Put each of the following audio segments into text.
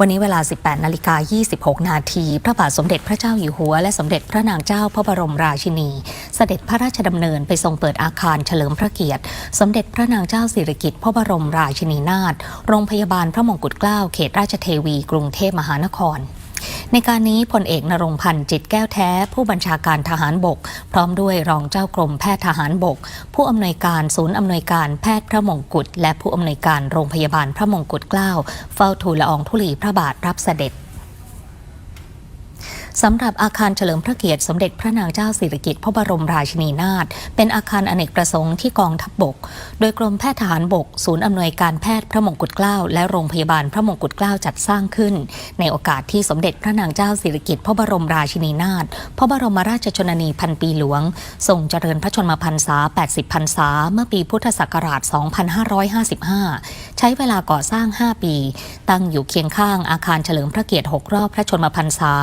วันนี้เวลา 18 นาฬิกา 26 นาที พระบาทสมเด็จพระเจ้าอยู่หัว และสมเด็จพระนางเจ้าพระบรมราชินี เสด็จพระราชดำเนินไปทรงเปิดอาคารเฉลิมพระเกียรติ สมเด็จพระนางเจ้าสิริกิติ์พระบรมราชินีนาถ โรงพยาบาลพระมงกุฎเกล้า เขตราชเทวี กรุงเทพมหานคร ในการนี้พลเอกนรงพันธ์จิตแก้วแท้ ผู้บัญชาการทหารบก พร้อมด้วยรองเจ้ากรมแพทย์ทหารบก ผู้อำนวยการศูนย์อำนวยการแพทย์พระมงกุฎและผู้อำนวยการโรงพยาบาลพระมงกุฎเกล้าเฝ้าทูลละอองธุลีพระบาทรับเสด็จ สำหรับอาคารเฉลิมพระเกียรติสมเด็จพระนางเจ้าสิริกิติ์พระบรมราชินีนาถเป็นอาคารอเนกประสงค์ที่กองทัพบบก โดยกรมแพทย์ทหารบก ศูนย์อำนวยการแพทย์พระมงกุฎเกล้าและโรงพยาบาลพระมงกุฎเกล้าจัดสร้างขึ้น ในโอกาสที่สมเด็จพระนางเจ้าสิริกิติ์พระบรมราชินีนาถพระบรมราชชนนีพันปีหลวงทรงเจริญพระชนมพรรษา 80 พรรษา เมื่อปีพุทธศักราช 2555 ใช้เวลาก่อสร้าง 5 ปี ตั้งอยู่เคียงข้างอาคารเฉลิมพระเกียรติ 6 รอบพระชนมพรรษา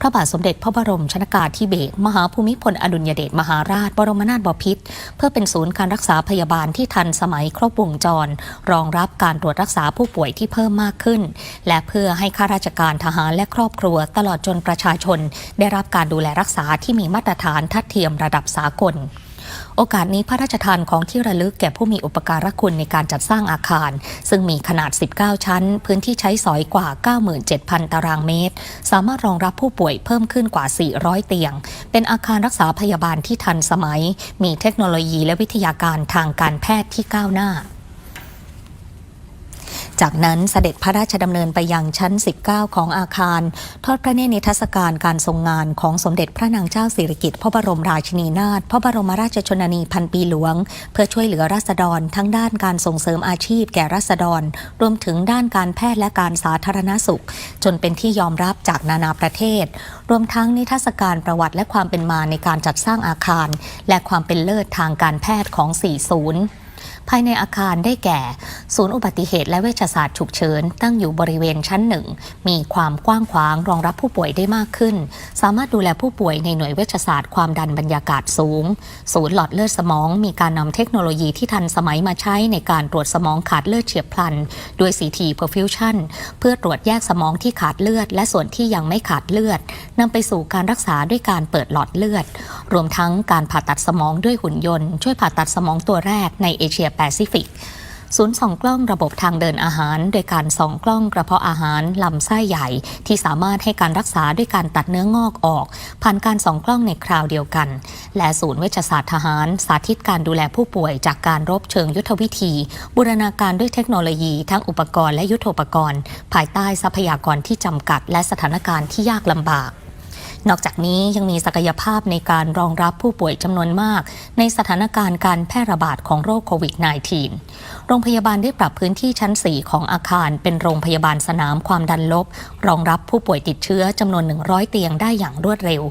พระบาทสมเด็จพระบรมชนากาธิเบศรมหาภูมิพลอดุลยเดชมหาราช บรมนาถบพิตรเพื่อเป็นศูนย์การรักษาพยาบาลที่ทันสมัยครบวงจร รองรับการตรวจรักษาผู้ป่วยที่เพิ่มมากขึ้น และเพื่อให้ข้าราชการทหารและครอบครัว ตลอดจนประชาชน ได้รับการดูแลรักษาที่มีมาตรฐานทัดเทียมระดับสากล โอกาสนี้พระราชทานของที่ระลึกแก่ผู้มีอุปการะคุณในการจัดสร้างอาคาร ซึ่งมีขนาด 19 ชั้น พื้นที่ใช้สอยกว่า 97,000 ตารางเมตร สามารถรองรับผู้ป่วยเพิ่มขึ้นกว่า 400 เตียง เป็นอาคารรักษาพยาบาลที่ทันสมัย มีเทคโนโลยีและวิทยาการทางการแพทย์ที่ก้าวหน้า จากนั้นเสด็จพระราชดำเนินไปยังชั้น 19 ของอาคาร ทอดพระเนตรนิทรรศการการทรงงานของสมเด็จพระนางเจ้าสิริกิติ์พระบรมราชินีนาถพระบรมราชชนนีพันปีหลวง เพื่อช่วยเหลือราษฎร ทั้งด้านการส่งเสริมอาชีพแก่ราษฎร รวมถึงด้านการแพทย์และการสาธารณสุข จนเป็นที่ยอมรับจากนานาประเทศ รวมทั้งนิทรรศการประวัติและความเป็นมาในการจัดสร้างอาคาร และความเป็นเลิศทางการแพทย์ของ4ศูนย์ ภายในอาคารได้แก่ ศูนย์อุบัติเหตุและเวชศาสตร์ฉุกเฉิน ตั้งอยู่บริเวณชั้นหนึ่ง มีความกว้างขวางรองรับผู้ป่วยได้มากขึ้น สามารถดูแลผู้ป่วยในหน่วยเวชศาสตร์ความดันบรรยากาศสูง ศูนย์หลอดเลือดสมอง มีการนำเทคโนโลยีที่ทันสมัยมาใช้ในการตรวจสมองขาดเลือดเฉียบพลัน ด้วย CT perfusion เพื่อตรวจแยกสมองที่ขาดเลือด และส่วนที่ยังไม่ขาดเลือดนำไปสู่การรักษาด้วยการเปิดหลอดเลือด รวมทั้งการผ่าตัดสมองด้วยหุ่นยนต์ ช่วยผ่าตัดสมองตัวแรกในเอเชียแปซิฟิกศูนย์ส่องกล้องระบบทางเดินอาหาร โดยการส่องกล้องกระเพาะอาหารลำไส้ใหญ่ ที่สามารถให้การรักษาด้วยการตัดเนื้องอกออก ผ่านการส่องกล้องในคราวเดียวกัน และศูนย์เวชศาสตร์ทหาร สาธิตการดูแลผู้ป่วยจากการรบเชิงยุทธวิธี บูรณาการด้วยเทคโนโลยีทั้งอุปกรณ์และยุทโธปกรณ์ ภายใต้ทรัพยากรที่จำกัด และสถานการณ์ที่ยากลำบาก นอกจากนี้ยังมีศักยภาพในการรองรับผู้ป่วยจำนวนมาก ในสถานการณ์การแพร่ระบาดของโรคโควิด -19 โรงพยาบาลได้ปรับพื้นที่ชั้น 4 ของอาคาร เป็นโรงพยาบาลสนามความดันลบ รองรับผู้ป่วยติดเชื้อจำนวน 100 เตียงได้อย่างรวดเร็ว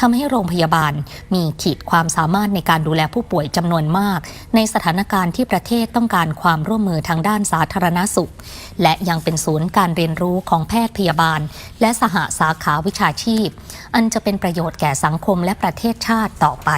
ทำให้โรงพยาบาลมีขีดความสามารถในการดูแลผู้ป่วยจำนวนมาก ในสถานการณ์ที่ประเทศต้องการความร่วมมือทางด้านสาธารณสุข และยังเป็นศูนย์การเรียนรู้ของแพทย์พยาบาล และสหสาขาวิชาชีพอันจะเป็นประโยชน์แก่สังคมและประเทศชาติต่อไป